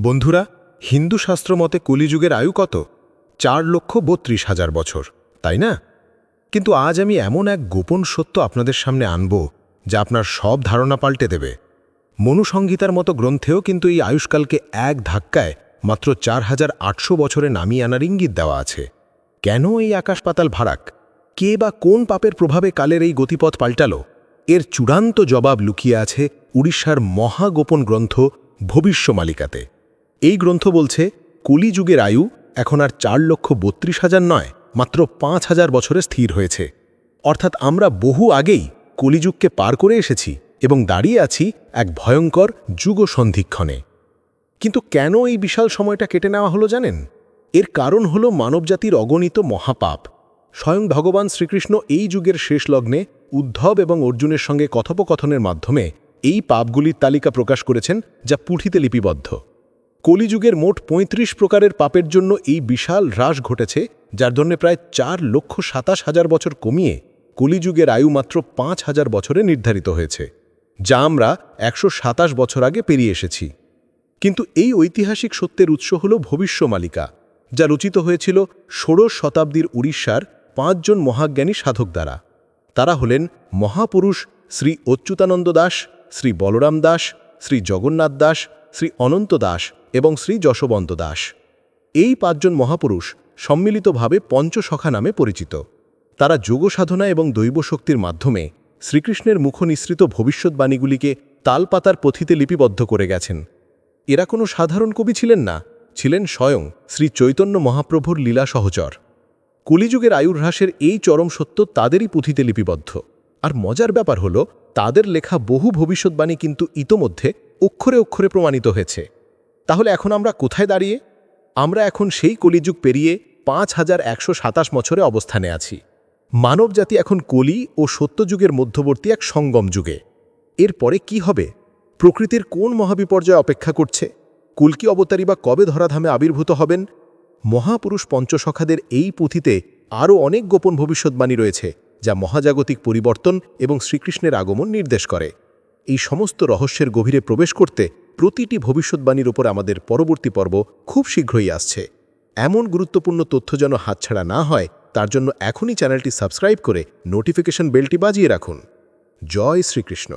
বন্ধুরা, হিন্দু শাস্ত্র মতে কলিযুগের আয়ু কত? চার লক্ষ বত্রিশ হাজার বছর, তাই না? কিন্তু আজ আমি এমন এক গোপন সত্য আপনাদের সামনে আনব, যা আপনার সব ধারণা পাল্টে দেবে। মনুসংহিতার মতো গ্রন্থেও কিন্তু এই আয়ুষ্কালকে এক ধাক্কায় মাত্র চার হাজার আটশো বছরে নামিয়ে আনার ইঙ্গিত দেওয়া আছে। কেন এই আকাশ পাতাল ভাড়াক কে বা কোন পাপের প্রভাবে কালের এই গতিপথ পাল্টাল? এর চূড়ান্ত জবাব লুকিয়ে আছে উড়িষ্যার মহাগোপন গ্রন্থ ভবিষ্যমালিকাতে। এই গ্রন্থ বলছে, কলিযুগের আয়ু এখন আর চার লক্ষ বত্রিশ হাজার নয়, মাত্র পাঁচ হাজার বছরে স্থির হয়েছে। অর্থাৎ আমরা বহু আগেই কলিযুগকে পার করে এসেছি এবং দাঁড়িয়ে আছি এক ভয়ঙ্কর যুগ সন্ধিক্ষণে কিন্তু কেন এই বিশাল সময়টা কেটে নেওয়া হলো জানেন? এর কারণ হল মানবজাতির অগণিত মহাপাপ। স্বয়ং ভগবান শ্রীকৃষ্ণ এই যুগের শেষ লগ্নে উদ্ধব এবং অর্জুনের সঙ্গে কথোপকথনের মাধ্যমে এই পাপগুলির তালিকা প্রকাশ করেছেন, যা পুঁথিতে লিপিবদ্ধ। কলিযুগের মোট ৩৫ প্রকারের পাপের জন্য এই বিশাল হ্রাস ঘটেছে, যার জন্য প্রায় চার লক্ষ সাতাশ হাজার বছর কমিয়ে কলিযুগের আয়ু মাত্র পাঁচ হাজার বছরে নির্ধারিত হয়েছে, যা আমরা একশো সাতাশ বছর আগে পেরিয়ে এসেছি। কিন্তু এই ঐতিহাসিক সত্যের উৎস হল ভবিষ্যমালিকা যা রচিত হয়েছিল ষোড়শ শতাব্দীর উড়িষ্যার পাঁচজন মহাজ্ঞানী সাধক দ্বারা। তারা হলেন মহাপুরুষ শ্রী অচ্যুতানন্দ দাস, শ্রী বলরাম দাস, শ্রী জগন্নাথ দাস, শ্রী অনন্ত দাস এবং শ্রী যশবন্ত দাস। এই পাঁচজন মহাপুরুষ সম্মিলিতভাবে পঞ্চসখা নামে পরিচিত। তারা যোগসাধনা এবং দৈব শক্তির মাধ্যমে শ্রীকৃষ্ণের মুখনিসৃত ভবিষ্যৎবাণীগুলিকে তালপাতার পথিতে লিপিবদ্ধ করে গেছেন। এরা কোনো সাধারণ কবি ছিলেন না, ছিলেন স্বয়ং শ্রী চৈতন্য মহাপ্রভুর লীলা সহচর। কলিযুগের আয়ুর্হ্রাসের এই চরম সত্য তাদেরই পুঁথিতে লিপিবদ্ধ। আর মজার ব্যাপার হল, তাদের লেখা বহু ভবিষ্যৎবাণী কিন্তু ইতোমধ্যে অক্ষরে অক্ষরে প্রমাণিত হয়েছে। তাহলে এখন আমরা কোথায় দাঁড়িয়ে? আমরা এখন সেই কলিযুগ পেরিয়ে পাঁচ হাজার একশো সাতাশ বছরে অবস্থানে আছি। মানবজাতি এখন কলি ও সত্যযুগের মধ্যবর্তী এক সঙ্গম যুগে। এরপরে কি হবে? প্রকৃতির কোন মহাবিপর্যয় অপেক্ষা করছে? কুলকি অবতারী বা কবে ধরাধামে আবির্ভূত হবেন? মহাপুরুষ পঞ্চসখাদের এই পুঁথিতে আরও অনেক গোপন ভবিষ্যৎবাণী রয়েছে, যা মহাজাগতিক পরিবর্তন এবং শ্রীকৃষ্ণের আগমন নির্দেশ করে। এই সমস্ত রহস্যের গভীরে প্রবেশ করতে প্রতিটি ভবিষ্যৎবাণীর ওপর আমাদের পরবর্তী পর্ব খুব শীঘ্রই আসছে। এমন গুরুত্বপূর্ণ তথ্য যেন হাতছাড়া না হয়, তার জন্য এখনই চ্যানেলটি সাবস্ক্রাইব করে নোটিফিকেশন বেলটি বাজিয়ে রাখুন। জয় শ্রীকৃষ্ণ।